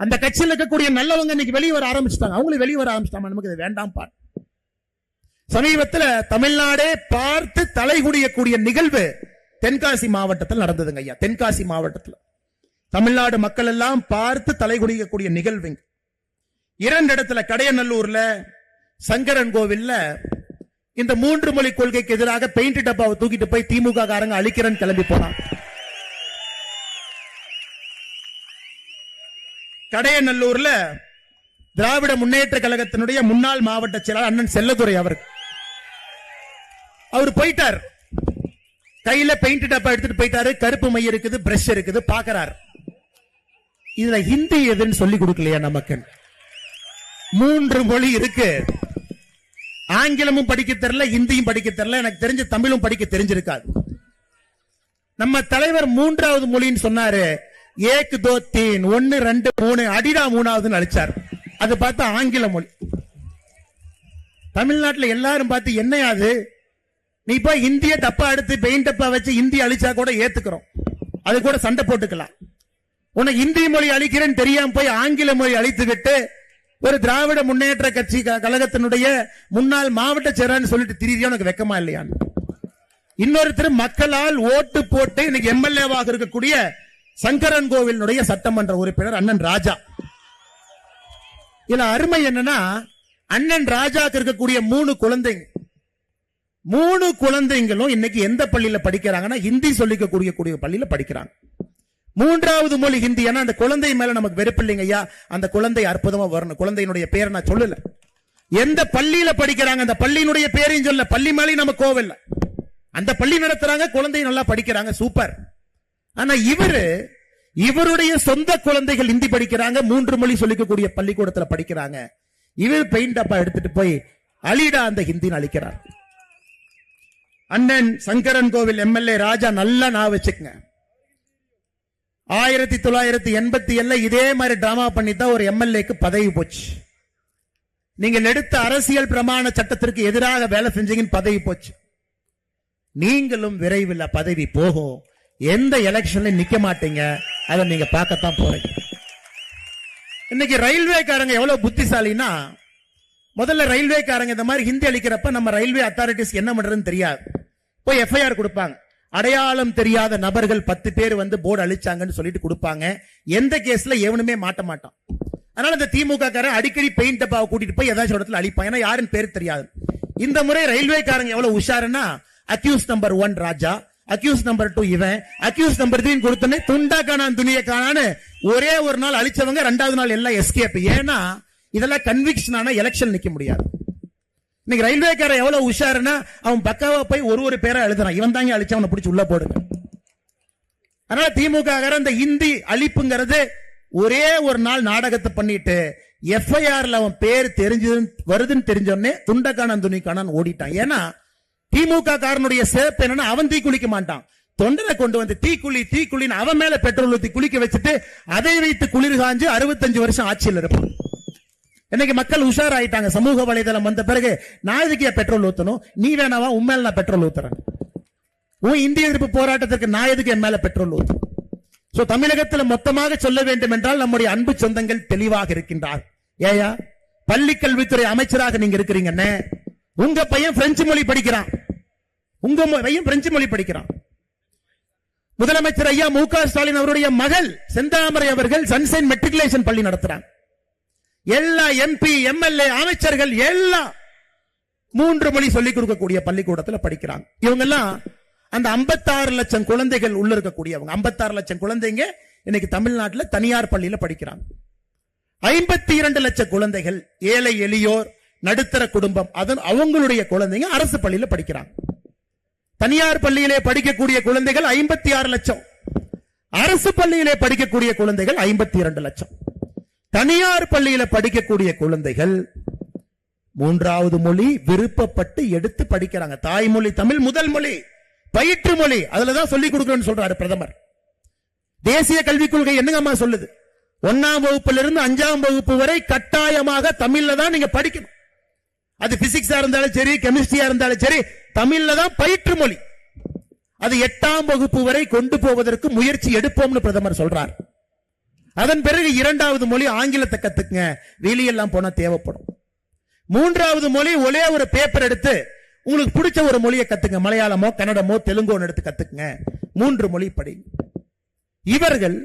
அந்த கட்சியில் இருக்கக்கூடிய நல்லவங்க இன்னைக்கு வெளியே வர ஆரம்பிச்சிட்டாங்க. அவங்களும் வெளியே வர ஆரம்பிச்சிட்டாங்க. நமக்கு இது வேண்டாம் பார். சமீபத்துல தமிழ்நாடே பார்த்து தலைகுடியக்கூடிய நிகழ்வு தென்காசி மாவட்டத்தில் நடந்ததுங்க ஐயா. தென்காசி மாவட்டத்தில். தமிழ்நாடு மக்கள் எல்லாம் பார்த்து தலை குடியக்கூடிய நிகழ்வுங்க இரண்டு இடத்துல கடையநல்லூர்ல சங்கரன் கோவில்ல இந்த மூன்று மொழி கொள்கைக்கு எதிராக பெயிண்ட் டப்பாவை தூக்கிட்டு போய் திமுக காரங்க அழிக்கிறேன்னு கிளம்பி போனான் கடையநல்லூர்ல திராவிட முன்னேற்ற கழகத்தினுடைய முன்னாள் மாவட்ட செயலாளர் அண்ணன் செல்லதுரை அவர். அவர் போயிட்டார். கையில பெயிண்ட் டப்பா எடுத்துட்டு போயிட்டாரு. கருப்பு மை இருக்குது பிரஷ் இருக்குது பாக்குறாரு. இதுல ஹிந்தி எதுன்னு சொல்லி கொடுக்கலையா நமக்கு மூன்று மொழி இருக்கு. ஆங்கிலமும் படிக்க தெரியல ஹிந்தியும் படிக்க தெரியல. எனக்கு தெரிஞ்ச தமிழும் படிக்க தெரிஞ்சிருக்காது. நம்ம தலைவர் மூன்றாவது மொழின்னு சொன்னாரு. ஏக் தோ தீன் ஒன்னு ரெண்டு மூணு அடிடா மூணாவதுன்னு அழிச்சார். அது பார்த்தா ஆங்கில மொழி. தமிழ்நாட்டுல எல்லாரும் பார்த்து என்னையாது நீ போய் இந்திய டப்பா எடுத்து பெயிண்ட் டப்பா வச்சு இந்தி அழிச்சா கூட ஏத்துக்கிறோம். அது கூட சண்டை போட்டுக்கலாம். உனக்கு இந்தி மொழி அழிக்கிறேன்னு தெரியாம போய் ஆங்கில மொழி அழித்து விட்டு ஒரு திராவிட முன்னேற்ற கட்சி க- கழகத்தினுடைய முன்னாள் மாவட்ட செயலாளர் சொல்லிட்டு திரியா உனக்கு வெக்கமா இல்லையான்னு. இன்னொருத்தர் மக்களால் ஓட்டு போட்டு இன்னைக்கு எம்எல்ஏவாக இருக்கக்கூடிய சங்கரன் கோவிலுடைய சட்டமன்ற உறுப்பினர் அண்ணன் ராஜா. இதுல அருமை என்னன்னா அண்ணன் ராஜாக்கு இருக்கக்கூடிய மூணு குழந்தைங்க மூணு குழந்தைங்களும் இன்னைக்கு எந்த பள்ளியில படிக்கிறாங்கன்னா ஹிந்தி சொல்லிக்கக்கூடிய கூடிய பள்ளியில படிக்கிறாங்க. மூன்றாவது மொழி ஹிந்தி. ஏன்னா அந்த குழந்தை மேல நமக்கு வெறுப்பு இல்லைங்க ஐயா. அந்த குழந்தை அற்புதமா வரணும். குழந்தையினுடைய பேரை நான் சொல்லல. எந்த பள்ளியில படிக்கிறாங்க அந்த பள்ளியினுடைய பேரையும் சொல்ல பள்ளி மேலேயும் நம்ம கோவில் அந்த பள்ளி நடத்துறாங்க குழந்தை நல்லா படிக்கிறாங்க. சூப்பர். ஆனா இவரு இவருடைய சொந்த குழந்தைகள் ஹிந்தி படிக்கிறாங்க மூன்று மொழி சொல்லிக்கக்கூடிய பள்ளிக்கூடத்துல படிக்கிறாங்க. இவர் பெயிண்ட் அப்பா எடுத்துட்டு போய் அலிடா அந்த ஹிந்தின்னு அழிக்கிறார். அண்ணன் சங்கரன் கோவில் எம்எல்ஏ ராஜா நல்லா நான் வச்சுக்கங்க. ஆயிரத்தி தொள்ளாயிரத்தி எண்பத்தி ஏழுல இதே மாதிரி டிராமா பண்ணி தான் ஒரு எம்எல்ஏக்கு பதவி போச்சு. நீங்கள் எடுத்த அரசியல் பிரமாண சட்டத்திற்கு எதிராக வேலை செஞ்சீங்கன்னு பதவி போச்சு. நீங்களும் விரைவில் பதவி போகும். எந்த எலெக்ஷன்ல நிக்க மாட்டீங்க? அதை நீங்க பார்க்கத்தான் போறீங்க. இன்னைக்கு ரயில்வேக்காரங்க எவ்வளவு புத்திசாலின்னா முதல்ல ரயில்வேக்காரங்க இந்த மாதிரி ஹிந்தி அளிக்கிறப்ப நம்ம ரயில்வே அத்தாரிட்டிஸ் என்ன பண்றதுன்னு தெரியாது. போய் எஃப்ஐஆர் கொடுப்பாங்க. அடையாளம் தெரியாத நபர்கள் பத்து பேர் வந்து போர்டு அழிச்சாங்கன்னு சொல்லிட்டு கொடுப்பாங்க. எந்த கேஸ்ல எவனுமே மாட்ட மாட்டான். அதனால இந்த திமுக காரன் அடிக்கடி பெயிண்ட் டப்பாவை கூட்டிட்டு போய் ஏதாச்சும் இடத்துல அழிப்பான். ஏன்னா யாருன்னு பேர் தெரியாது. இந்த முறை ரயில்வேக்காரங்க எவ்வளவு உஷாருன்னா accused number one Raja accused number two இவன். அக்யூஸ் நம்பர் த்ரீ கொடுத்தனே துண்டா காணான் துணியை காணான்னு ஒரே ஒரு நாள் அழிச்சவங்க ரெண்டாவது நாள் எல்லாம் எஸ்கேப் ஏன்னா இதெல்லாம் கன்விக்ஷன் ஆனா எலெக்ஷன் நிக்க முடியாது. இன்னைக்கு ரயில்வேக்காரன் எவ்வளவு உஷாருன்னா அவன் பக்காவா போய் ஒரு ஒரு பேரை எழுதுறான் இவன் தாங்க அழிச்சு அவனை பிடிச்சி உள்ள போடுங்க. அதனால திமுக காரன் இந்த இந்தி அழிப்புங்கிறது ஒரே ஒரு நாள் நாடகத்தை பண்ணிட்டு எஃப்ஐஆர்ல அவன் பேர் தெரிஞ்சு வருதுன்னு தெரிஞ்சோடனே துண்டக்கானன் துணிக்கானன் ஓடிட்டான். ஏன்னா திமுக காரனுடைய சேர்ப்பு என்னன்னா அவன் தீ குளிக்க மாட்டான். தொண்டனை கொண்டு வந்து தீக்குழி தீக்குழின்னு அவன் மேல பெட்ரோல் ஊத்தி குளிக்க வச்சுட்டு அதை வைத்து குளிர் காஞ்சு அறுபத்தஞ்சு வருஷம் ஆட்சியில் இருப்பான். இன்னைக்கு மக்கள் உஷாராயிட்டாங்க சமூக வலைதளம் வந்த பிறகு நான் எதுக்கு பெட்ரோல் ஊத்தணும்? நீ வேணாவா உன் மேல நான் பெட்ரோல் ஊத்துறேன். உன் இந்திய எதிர்ப்பு போராட்டத்திற்கு நான் எதுக்கு என் மேல பெட்ரோல் ஊத்துறேன் சோ தமிழகத்தில் மொத்தமாக சொல்ல வேண்டும் என்றால் நம்முடைய அன்பு சொந்தங்கள் தெளிவாக இருக்கின்றார் ஏயா பள்ளி கல்வித்துறை அமைச்சராக நீங்க இருக்கிறீங்கன்னு உங்க பையன் பிரெஞ்சு மொழி படிக்கிறான். உங்க பையன் பிரெஞ்சு மொழி படிக்கிறான். முதலமைச்சர் ஐயா மு ஸ்டாலின் அவருடைய மகள் செந்தாமரை அவர்கள் சன்சைன் மெட்ரிகுலேஷன் பள்ளி நடத்துறாங்க. எல்லா எம்பி எம்எல்ஏ அமைச்சர்கள் எல்லாம் மூன்று மொழி சொல்லிக் கொடுக்கக்கூடிய பள்ளிக்கூடத்துல படிக்கிறாங்க. இவங்க எல்லாம் அந்த 56 லட்சம் குழந்தைகள் உள்ள இருக்கக்கூடியவங்க. 56 லட்சம் குழந்தைங்க இன்னைக்கு தமிழ்நாட்டுல தனியார் பள்ளியில படிக்கிறாங்க. ஐம்பத்தி இரண்டு லட்சம் குழந்தைகள் ஏழை எளியோர் நடுத்தர குடும்பம் அதன் அவங்களுடைய குழந்தைங்க அரசு பள்ளியில படிக்கிறாங்க. தனியார் பள்ளியிலே படிக்கக்கூடிய குழந்தைகள் ஐம்பத்தி ஆறு லட்சம். அரசு பள்ளியிலே படிக்கக்கூடிய குழந்தைகள் ஐம்பத்தி இரண்டு லட்சம். தனியார் பள்ளியில படிக்கக்கூடிய குழந்தைகள் மூன்றாவது மொழி விருப்பப்பட்டு எடுத்து படிக்கிறாங்க. தாய்மொழி தமிழ் முதல் மொழி பயிற்று மொழி. அதுலதான் சொல்லிக் கொடுக்கணும்னு சொல்றாரு பிரதமர். தேசிய கல்விக் கொள்கை என்னங்கம்மா சொல்லுது? ஒன்னாம் வகுப்புல இருந்து அஞ்சாம் வகுப்பு வரை கட்டாயமாக தமிழ்ல தான் நீங்க படிக்கணும். அது பிசிக்ஸா இருந்தாலும் சரி கெமிஸ்ட்ரியா இருந்தாலும் சரி தமிழ்ல தான் பயிற்று மொழி. அது எட்டாம் வகுப்பு வரை கொண்டு போவதற்கு முயற்சி எடுப்போம்னு பிரதமர் சொல்றார். அதன் பிறகு இரண்டாவது மொழி ஆங்கிலத்தை கத்துக்குங்க. வெளியெல்லாம் போனா தேவைப்படும். மூன்றாவது மொழி ஒரே ஒரு பேப்பர் எடுத்து உங்களுக்கு பிடிச்ச ஒரு மொழியை கத்துங்க. மலையாளமோ கன்னடமோ தெலுங்கோன்னு எடுத்து கத்துக்குங்க. மூன்று மொழி படி. இவர்கள்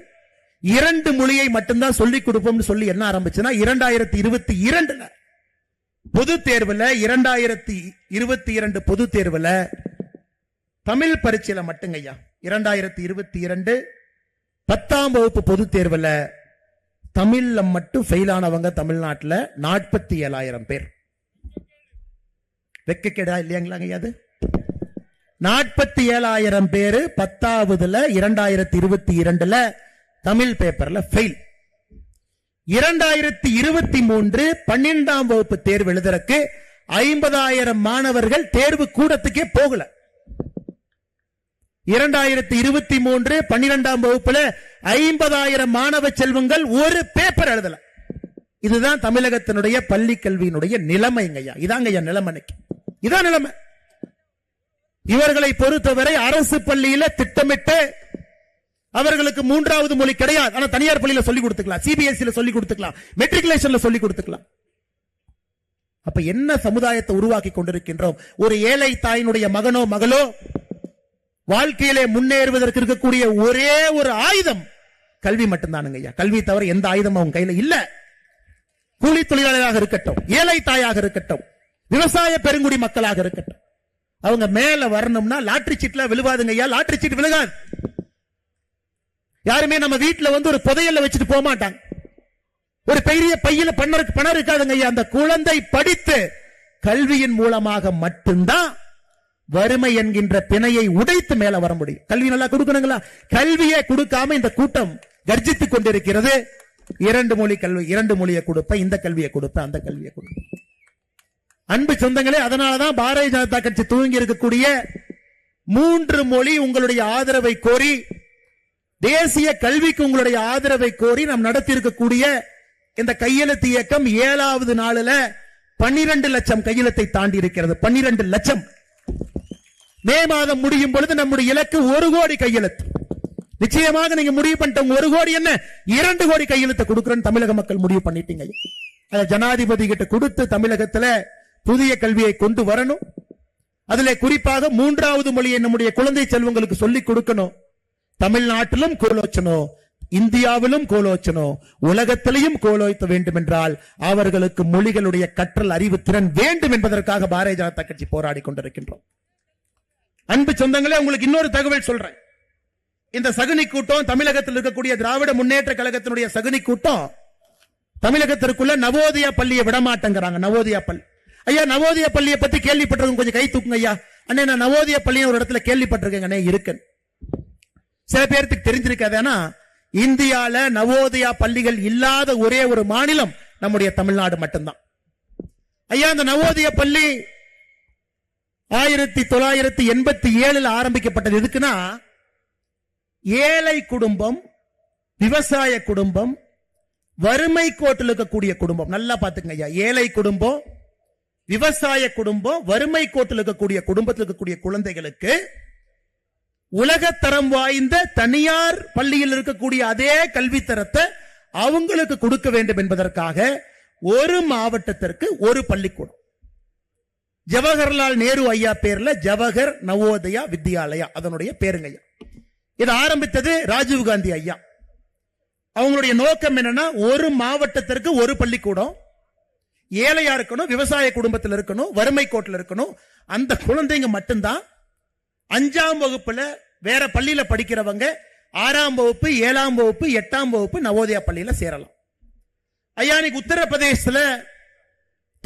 இரண்டு மொழியை மட்டும்தான் சொல்லிக் கொடுப்போம்னு சொல்லி என்ன ஆரம்பிச்சுன்னா இரண்டாயிரத்தி இருபத்தி இரண்டுல பொது தேர்வுல இரண்டாயிரத்தி இருபத்தி இரண்டு பொது தேர்வுல தமிழ் பரீட்சையில மட்டுங்க ஐயா. இரண்டாயிரத்தி இருபத்தி இரண்டு பத்தாம் வகுப்பு பொது தேர்வுல தமிழ்ல மட்டும் ஃபெயில் ஆனவங்க தமிழ்நாட்டுல நாற்பத்தி ஏழாயிரம் பேர். வெக்கக்கேடா இல்லையாங்களாங்க ஐயா அது? நாற்பத்தி ஏழாயிரம் பேரு பத்தாவதுல இரண்டாயிரத்தி இருபத்தி இரண்டுல தமிழ் பேப்பர்ல ஃபெயில் இரண்டாயிரத்தி இருபத்தி மூன்று பன்னிரெண்டாம் வகுப்பு தேர்வு எழுதுறக்கு ஐம்பதாயிரம் மாணவர்கள் தேர்வு கூடத்துக்கே போகல. இரண்டாயிரத்தி இருபத்தி மூன்று பன்னிரெண்டாம் வகுப்புல ஐம்பதாயிரம் மாணவ செல்வங்கள் ஒரு பேப்பர் எழுதல. இதுதான் தமிழகத்தினுடைய பள்ளி கல்வியினுடைய நிலைமைங்கய்யா இதாங்க ஐயா நிலைமைக்கு இதான் நிலைமை. இவர்களை பொறுத்தவரை அரசு பள்ளியில திட்டமிட்டு அவர்களுக்கு மூன்றாவது மொழி கிடையாது. ஆனா தனியார் பள்ளியில சொல்லி கொடுத்துக்கலாம். சிபிஎஸ்இ சொல்லி கொடுத்துக்கலாம். மெட்ரிகுலேஷன்ல சொல்லி கொடுத்துக்கலாம். அப்ப என்ன சமுதாயத்தை உருவாக்கி கொண்டிருக்கின்றோம்? ஒரு ஏழை தாயினுடைய மகனோ மகளோ வாழ்க்கையிலே முன்னேறுவதற்கு இருக்கக்கூடிய ஒரே ஒரு ஆயுதம் கல்வி மட்டும்தானுங்க ஐயா. கல்வி தவிர எந்த ஆயுதமும் அவங்க கையில இல்ல. கூலி தொழிலாளராக இருக்கட்டும் ஏழை தாயாக இருக்கட்டும் விவசாய பெருங்குடி மக்களாக இருக்கட்டும். அவங்க மேல வரணும்னா லாட்ரி சீட்ல விழுவாதுங்க ஐயா. லாட்ரி சீட் விழுகாது. யாருமே நம்ம வீட்டுல வந்து ஒரு புதையல்ல வச்சுட்டு போக மாட்டாங்க. ஒரு பெரிய பையில பண்ணருக்கு பணம் இருக்காதுங்க ஐயா. அந்த குழந்தை படித்து கல்வியின் மூலமாக மட்டும்தான் வறுமை என்கின்ற பிணையை உடைத்து மேல வர முடியும். கல்வி நல்லா கொடுக்கணுங்களா? கல்வியை கொடுக்காம இந்த கூட்டம் கர்ஜித்துக் கொண்டிருக்கிறது. இரண்டு மொழி கல்வி இரண்டு மொழியை கொடுப்ப இந்த கல்வியை கொடுப்ப அந்த கல்வியை கொடுப்ப அன்பு சொந்தங்களே அதனாலதான் பாரதிய ஜனதா கட்சி தூங்கி இருக்கக்கூடிய மூன்று மொழி உங்களுடைய ஆதரவை கோரி தேசிய கல்விக்கு உங்களுடைய ஆதரவை கோரி நாம் நடத்தி இருக்கக்கூடிய இந்த கையெழுத்து இயக்கம் ஏழாவது நாளில் பன்னிரண்டு லட்சம் கையெழுத்தை தாண்டி இருக்கிறது. பன்னிரண்டு லட்சம். மே மாதம் முடியும் பொழுது நம்முடைய இலக்கு ஒரு கோடி கையெழுத்து. நிச்சயமாக நீங்க முடிவு பண்ணிட்டவங்க ஒரு கோடி என்ன? இரண்டு கோடி கையெழுத்து கொடுக்கிறேன்னு தமிழக மக்கள் முடிவு பண்ணிட்டீங்க. அதை ஜனாதிபதி கிட்ட கொடுத்து தமிழகத்துல புதிய கல்வியை கொண்டு வரணும். அதுல குறிப்பாக மூன்றாவது மொழியை நம்முடைய குழந்தை செல்வங்களுக்கு சொல்லிக் கொடுக்கணும். தமிழ்நாட்டிலும் கோலோச்சனோ இந்தியாவிலும் கோலோச்சனோ உலகத்திலையும் கோலோய்த்த வேண்டும் என்றால் அவர்களுக்கு மொழிகளுடைய கற்றல் அறிவு திறன் வேண்டும் என்பதற்காக பாரதிய ஜனதா கட்சி போராடி கொண்டிருக்கின்றோம். அன்பு சொந்தங்களே உங்களுக்கு இன்னொரு தகவல் சொல்றேன். இந்த சகுனி கூட்டம் தமிழகத்தில் இருக்கக்கூடிய திராவிட முன்னேற்ற கழகத்தினுடைய சகுனி கூட்டம் தமிழகத்திற்குள்ள நவோதயா பள்ளியை விடமாட்டேங்கிறாங்க நவோதயா பள்ளி. ஐயா நவோதயா பள்ளியை பத்தி கேள்விப்பட்டிருக்கோம் கொஞ்சம் கை தூக்குங்க ஐயா. அண்ணே நான் நவோதயா பள்ளியை ஒரு இடத்துல கேள்விப்பட்டிருக்கேங்க அண்ணே சில பேர்த்துக்கு தெரிஞ்சிருக்காது இந்தியால நவோதயா பள்ளிகள் இல்லாத ஒரே ஒரு மாநிலம் நம்முடைய தமிழ்நாடு மட்டும்தான். ஐயா அந்த நவோதய பள்ளி ஆயிரத்தி தொள்ளாயிரத்தி எண்பத்தி ஏழுல ஆரம்பிக்கப்பட்டது எதுக்குன்னா ஏழை குடும்பம் விவசாய குடும்பம் வறுமை கோட்டில் இருக்கக்கூடிய குடும்பம். நல்லா பாத்துங்க ஐயா. ஏழை குடும்பம் விவசாய குடும்பம் வறுமை கோட்டில் இருக்கக்கூடிய குடும்பத்தில் இருக்கக்கூடிய குழந்தைகளுக்கு உலகத்தரம் வாய்ந்த தனியார் பள்ளியில் இருக்கக்கூடிய அதே கல்வித்தரத்தை அவங்களுக்கு கொடுக்க வேண்டும் என்பதற்காக ஒரு மாவட்டத்திற்கு ஒரு பள்ளிக்கூடம். ஜவஹர்லால் நேரு ஐயா பேர்ல ஜவஹர் நவோதயா வித்யாலயா அதனுடைய பேருங்க ஐயா. இது ஆரம்பித்தது ராஜீவ் காந்தி ஐயா. அவங்களுடைய நோக்கம் என்னன்னா ஒரு மாவட்டத்திற்கு ஒரு பள்ளிக்கூடம். ஏழையா இருக்கணும் விவசாய குடும்பத்தில் இருக்கணும் வறுமை கோட்டில் இருக்கணும். அந்த குழந்தைங்க மட்டும்தான் அஞ்சாம் வகுப்புல வேற பள்ளியில படிக்கிறவங்க ஆறாம் வகுப்பு ஏழாம் வகுப்பு எட்டாம் வகுப்பு நவோதயா பள்ளியில சேரலாம். ஐயா இன்னைக்கு உத்தரப்பிரதேசத்துல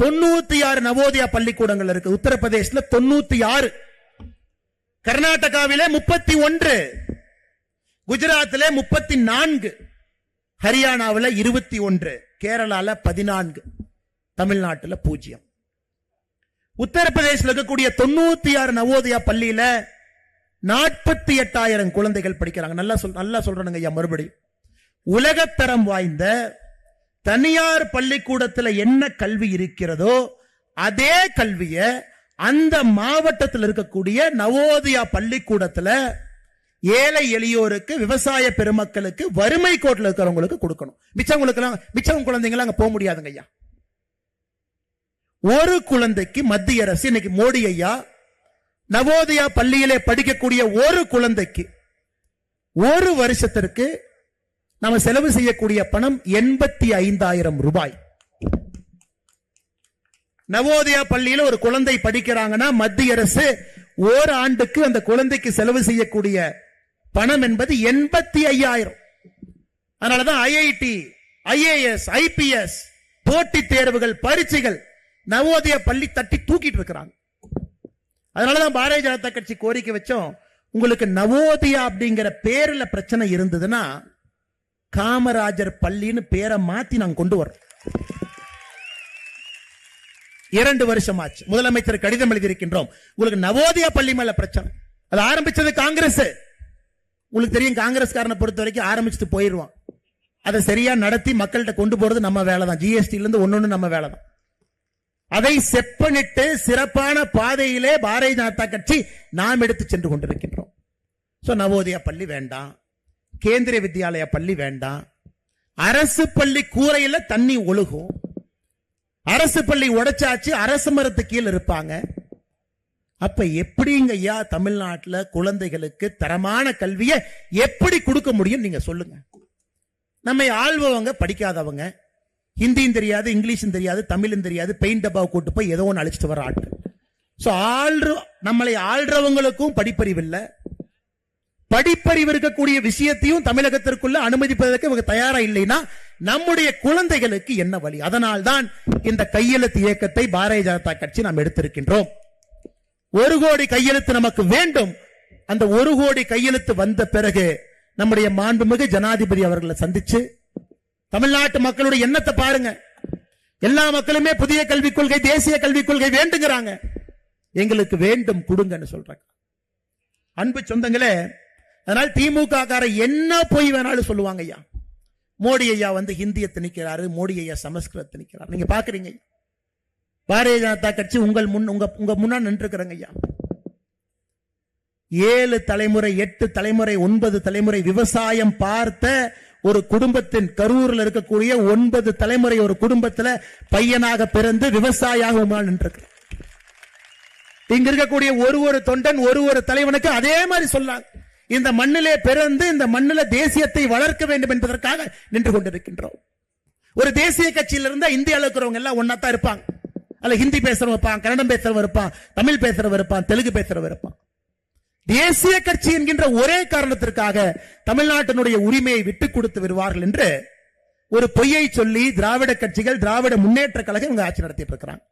தொண்ணூத்தி ஆறு நவோதயா பள்ளிக்கூடங்கள் இருக்கு. உத்தரப்பிரதேசத்துல தொண்ணூத்தி ஆறு கர்நாடகாவில முப்பத்தி ஒன்று. குஜராத்திலே முப்பத்தி நான்கு. ஹரியானாவில் இருபத்தி ஒன்று. கேரளால பதினான்கு. தமிழ்நாட்டில் பூஜ்ஜியம். உத்தரப்பிரதேசத்தில் இருக்கக்கூடிய தொண்ணூத்தி ஆறு நவோதயா பள்ளியில நாற்பத்தி எட்டாயிரம் குழந்தைகள் படிக்கிறாங்க. நல்லா சொல் நல்லா சொல்றானுங்க ஐயா மறுபடியும் உலகத்தரம் வாய்ந்த தனியார் பள்ளிக்கூடத்தில் என்ன கல்வி இருக்கிறதோ அதே கல்விய அந்த மாவட்டத்தில் இருக்கக்கூடிய நவோதயா பள்ளிக்கூடத்தில் ஏழை எளியோருக்கு விவசாய பெருமக்களுக்கு வறுமை கோட்டில் இருக்கிறவங்களுக்கு கொடுக்கணும். மிச்சவங்களுக்கு எல்லாம் மிச்சம் குழந்தைங்க அங்கே போக முடியாதுங்க ஐயா. ஒரு குழந்தைக்கு மத்திய அரசு இன்னைக்கு மோடி ஐயா நவோதயா பள்ளியிலே படிக்கக்கூடிய ஒரு குழந்தைக்கு ஒரு வருஷத்திற்கு நாம செலவு செய்யக்கூடிய பணம் எண்பத்தி ஐந்தாயிரம் ரூபாய். நவோதயா பள்ளியில ஒரு குழந்தை படிக்கிறாங்கன்னா மத்திய அரசு ஓர் ஆண்டுக்கு அந்த குழந்தைக்கு செலவு செய்யக்கூடிய பணம் என்பது எண்பத்தி ஐயாயிரம். அதனாலதான் ஐஐடி ஐஏஎஸ் ஐபிஎஸ் போட்டித் தேர்வுகள் பரீட்சைகள் நவோதய பள்ளி தட்டி தூக்கிட்டு இருக்கிறாங்க. அதனாலதான் பாரதிய ஜனதா கட்சி கோரிக்கை வச்சோம் உங்களுக்கு நவோதயா அப்படிங்கிற பேர்ல பிரச்சனை இருந்ததுன்னா காமராஜர் பள்ளின்னு பேரை மாத்தி நாங்க கொண்டு வரோம் இரண்டு வருஷம் ஆச்சு முதலமைச்சர் கடிதம் எழுதியிருக்கின்றோம். உங்களுக்கு நவோதயா பள்ளி மேல பிரச்சனை. அது ஆரம்பிச்சது காங்கிரஸ். உங்களுக்கு தெரியும் காங்கிரஸ்காரனை பொறுத்த வரைக்கும் ஆரம்பிச்சுட்டு போயிடுவான். அதை சரியா நடத்தி மக்கள்கிட்ட கொண்டு போறது நம்ம வேலை தான் ஜிஎஸ்டில இருந்து ஒன்னொன்னு நம்ம வேலை தான் அதை செப்பனிட்டு சிறப்பான பாதையிலே பாரதிய ஜனதா கட்சி நாம் எடுத்து சென்று கொண்டிருக்கின்றோம். ஸோ நவோதயா பள்ளி வேண்டாம். கேந்திரிய வித்யாலய பள்ளி வேண்டாம். அரசு பள்ளி கூரையில் தண்ணி ஒழுகும். அரசு பள்ளி உடைச்சாச்சு அரசு மரத்து கீழே இருப்பாங்க. அப்ப எப்படிங்க ஐயா தமிழ்நாட்டில் குழந்தைகளுக்கு தரமான கல்வியை எப்படி கொடுக்க முடியும் நீங்க சொல்லுங்க. நம்மை ஆள்பவங்க படிக்காதவங்க ஹிந்தியும் தெரியாது இங்கிலீஷும் தெரியாது தமிழும் தெரியாது பெயிண்ட் டப்பாவை கூட்டு போய் ஏதோ ஒன்று அழிச்சிட்டு வர ஆட்கள். ஸோ ஆள்ற நம்மளை ஆள்றவங்களுக்கும் படிப்பறிவு இல்லை. படிப்பறிவு இருக்கக்கூடிய விஷயத்தையும் தமிழகத்திற்குள்ள அனுமதிப்பதற்கு இவங்க தயாரா இல்லைன்னா நம்முடைய குழந்தைகளுக்கு என்ன வழி? அதனால்தான் இந்த கையெழுத்து இயக்கத்தை பாரதிய ஜனதா கட்சி நாம் எடுத்திருக்கின்றோம். ஒரு கோடி கையெழுத்து நமக்கு வேண்டும். அந்த ஒரு கோடி கையெழுத்து வந்த பிறகு நம்முடைய மாண்புமிகு ஜனாதிபதி அவர்களை சந்திச்சு தமிழ்நாட்டு மக்களுடைய எண்ணத்தை பாருங்க. எல்லா மக்களுமே புதிய கல்விக் கொள்கை தேசிய கல்விக் கொள்கை வேண்டுங்கிறாங்க. எங்களுக்கு வேண்டும் கொடுங்கன்னு சொல்றாங்க அன்பு சொந்தங்களே அதனால் திமுக கார என்ன போய் வேணாலும் சொல்லுவாங்க ஐயா. மோடி ஐயா வந்து ஹிந்தியை திணிக்கிறாரு மோடி ஐயா சமஸ்கிருத திணிக்கிறாரு நீங்க பாக்குறீங்க பாரதிய ஜனதா கட்சி உங்கள் முன் உங்க உங்க முன்னா நின்றுக்கிறங்க ஐயா. ஏழு தலைமுறை எட்டு தலைமுறை ஒன்பது தலைமுறை விவசாயம் பார்த்த ஒரு குடும்பத்தின் கரூரில் இருக்கக்கூடிய ஒன்பது தலைமுறை ஒரு குடும்பத்துல பையனாக பிறந்து விவசாயியாக உங்களால் இங்க இருக்கக்கூடிய ஒரு ஒரு தொண்டன் ஒரு ஒரு தலைவனுக்கு அதே மாதிரி சொல்லாங்க இந்த மண்ணிலே பிறந்து இந்த மண்ணில தேசியத்தை வளர்க்க வேண்டும் என்பதற்காக நின்று கொண்டிருக்கின்றோம். ஒரு தேசிய கட்சியில இருந்தா இந்தியாவில் இருக்கிறவங்க எல்லாம் ஒன்னா தான் இருப்பாங்க. அல்ல ஹிந்தி பேசுறவன் இருப்பான் கன்னடம் பேசுறவன் இருப்பான் தமிழ் பேசுறவன் இருப்பான் தெலுங்கு பேசுறவன் இருப்பான். தேசிய கட்சி என்கின்ற ஒரே காரணத்திற்காக தமிழ்நாட்டினுடைய உரிமையை விட்டுக் கொடுத்து வருவார்கள் என்று ஒரு பொய்யை சொல்லி திராவிட கட்சிகள் திராவிட முன்னேற்ற கழகம் இவங்க ஆட்சி நடத்திட்டு இருக்கிறாங்க.